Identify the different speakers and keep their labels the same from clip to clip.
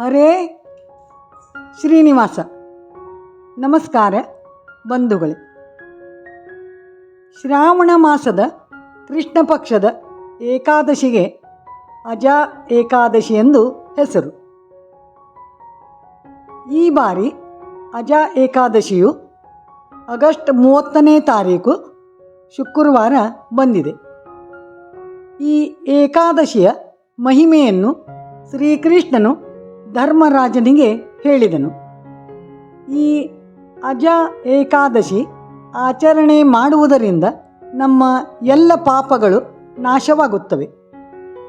Speaker 1: ಹರೇ ಶ್ರೀನಿವಾಸ. ನಮಸ್ಕಾರ ಬಂಧುಗಳೇ. ಶ್ರಾವಣ ಮಾಸದ ಕೃಷ್ಣ ಪಕ್ಷದ ಏಕಾದಶಿಗೆ ಅಜ ಏಕಾದಶಿ ಎಂದು ಹೆಸರು. ಈ ಬಾರಿ ಅಜ ಏಕಾದಶಿಯು ಆಗಸ್ಟ್ ಮೂವತ್ತನೇ ತಾರೀಕು ಶುಕ್ರವಾರ ಬಂದಿದೆ. ಈ ಏಕಾದಶಿಯ ಮಹಿಮೆಯನ್ನು ಶ್ರೀಕೃಷ್ಣನು ಧರ್ಮರಾಜನಿಗೆ ಹೇಳಿದನು. ಈ ಅಜ ಏಕಾದಶಿ ಆಚರಣೆ ಮಾಡುವುದರಿಂದ ನಮ್ಮ ಎಲ್ಲ ಪಾಪಗಳು ನಾಶವಾಗುತ್ತವೆ.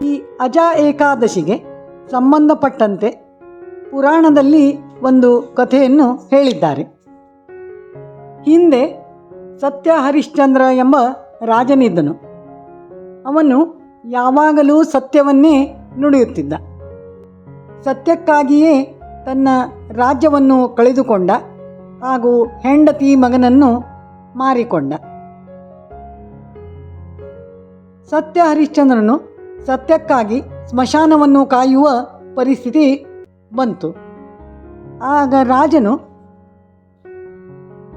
Speaker 1: ಈ ಅಜ ಏಕಾದಶಿಗೆ ಸಂಬಂಧಪಟ್ಟಂತೆ ಪುರಾಣದಲ್ಲಿ ಒಂದು ಕಥೆಯನ್ನು ಹೇಳಿದ್ದಾರೆ. ಹಿಂದೆ ಸತ್ಯ ಹರಿಶ್ಚಂದ್ರ ಎಂಬ ರಾಜನಿದ್ದನು. ಅವನು ಯಾವಾಗಲೂ ಸತ್ಯವನ್ನೇ ನುಡಿಯುತ್ತಿದ್ದ. ಸತ್ಯಕ್ಕಾಗಿಯೇ ತನ್ನ ರಾಜ್ಯವನ್ನು ಕಳೆದುಕೊಂಡ ಹಾಗೂ ಹೆಂಡತಿ ಮಗನನ್ನು ಮಾರಿಕೊಂಡ. ಸತ್ಯ ಹರಿಶ್ಚಂದ್ರನು ಸತ್ಯಕ್ಕಾಗಿ ಸ್ಮಶಾನವನ್ನು ಕಾಯುವ ಪರಿಸ್ಥಿತಿ ಬಂತು. ಆಗ ರಾಜನು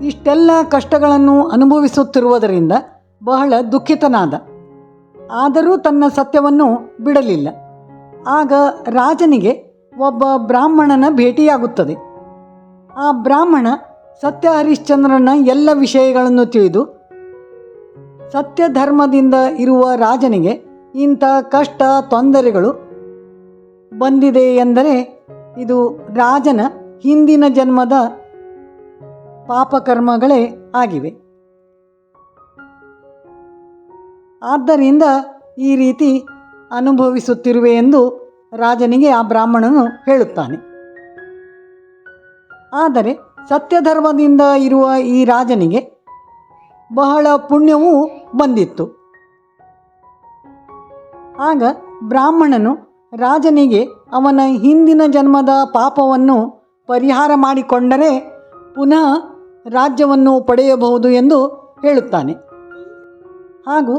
Speaker 1: ಇಷ್ಟೆಲ್ಲ ಕಷ್ಟಗಳನ್ನು ಅನುಭವಿಸುತ್ತಿರುವುದರಿಂದ ಬಹಳ ದುಃಖಿತನಾದ. ಆದರೂ ತನ್ನ ಸತ್ಯವನ್ನು ಬಿಡಲಿಲ್ಲ. ಆಗ ರಾಜನಿಗೆ ಒಬ್ಬ ಬ್ರಾಹ್ಮಣನ ಭೇಟಿಯಾಗುತ್ತದೆ. ಆ ಬ್ರಾಹ್ಮಣ ಸತ್ಯ ಹರಿಶ್ಚಂದ್ರನ ಎಲ್ಲ ವಿಷಯಗಳನ್ನು ತಿಳಿದು ಸತ್ಯ ಧರ್ಮದಿಂದ ಇರುವ ರಾಜನಿಗೆ ಇಂಥ ಕಷ್ಟ ತೊಂದರೆಗಳು ಬಂದಿದೆ ಎಂದರೆ ಇದು ರಾಜನ ಹಿಂದಿನ ಜನ್ಮದ ಪಾಪಕರ್ಮಗಳೇ ಆಗಿವೆ. ಆದ್ದರಿಂದ ಈ ರೀತಿ ಅನುಭವಿಸುತ್ತಿರುವೆ ಎಂದು ರಾಜನಿಗೆ ಆ ಬ್ರಾಹ್ಮಣನು ಹೇಳುತ್ತಾನೆ. ಆದರೆ ಸತ್ಯಧರ್ಮದಿಂದ ಇರುವ ಈ ರಾಜನಿಗೆ ಬಹಳ ಪುಣ್ಯವೂ ಬಂದಿತ್ತು. ಆಗ ಬ್ರಾಹ್ಮಣನು ರಾಜನಿಗೆ ಅವನ ಹಿಂದಿನ ಜನ್ಮದ ಪಾಪವನ್ನು ಪರಿಹಾರ ಮಾಡಿಕೊಂಡರೆ ಪುನಃ ರಾಜ್ಯವನ್ನು ಪಡೆಯಬಹುದು ಎಂದು ಹೇಳುತ್ತಾನೆ. ಹಾಗೂ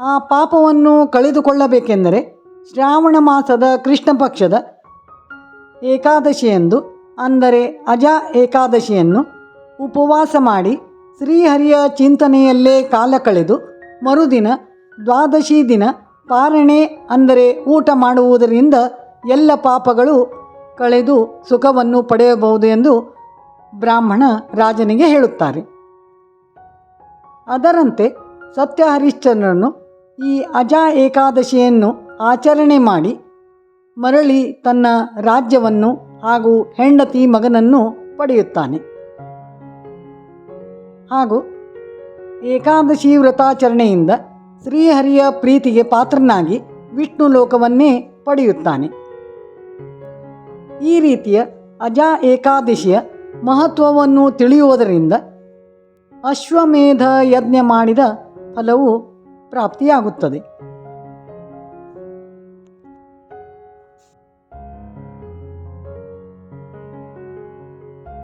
Speaker 1: ಆ ಪಾಪವನ್ನು ಕಳೆದುಕೊಳ್ಳಬೇಕೆಂದರೆ ಶ್ರಾವಣ ಮಾಸದ ಕೃಷ್ಣ ಪಕ್ಷದ ಏಕಾದಶಿಯಂದು ಅಂದರೆ ಅಜ ಏಕಾದಶಿಯನ್ನು ಉಪವಾಸ ಮಾಡಿ ಶ್ರೀಹರಿಯ ಚಿಂತನೆಯಲ್ಲೇ ಕಾಲ ಕಳೆದು ಮರುದಿನ ದ್ವಾದಶಿ ದಿನ ಪಾರಣೆ ಅಂದರೆ ಊಟ ಮಾಡುವುದರಿಂದ ಎಲ್ಲ ಪಾಪಗಳು ಕಳೆದು ಸುಖವನ್ನು ಪಡೆಯಬಹುದು ಎಂದು ಬ್ರಾಹ್ಮಣ ರಾಜನಿಗೆ ಹೇಳುತ್ತಾರೆ. ಅದರಂತೆ ಸತ್ಯ ಹರಿಶ್ಚಂದ್ರನು ಈ ಅಜ ಏಕಾದಶಿಯನ್ನು ಆಚರಣೆ ಮಾಡಿ ಮರಳಿ ತನ್ನ ರಾಜ್ಯವನ್ನು ಹಾಗೂ ಹೆಂಡತಿ ಮಗನನ್ನು ಪಡೆಯುತ್ತಾನೆ. ಹಾಗೂ ಏಕಾದಶಿ ವ್ರತಾಚರಣೆಯಿಂದ ಶ್ರೀಹರಿಯ ಪ್ರೀತಿಗೆ ಪಾತ್ರನಾಗಿ ವಿಷ್ಣು ಲೋಕವನ್ನೇ ಪಡೆಯುತ್ತಾನೆ. ಈ ರೀತಿಯ ಅಜ ಏಕಾದಶಿಯ ಮಹತ್ವವನ್ನು ತಿಳಿಯುವುದರಿಂದ ಅಶ್ವಮೇಧ ಯಜ್ಞ ಮಾಡಿದ ಫಲವು ಪ್ರಾಪ್ತಿಯಾಗುತ್ತದೆ.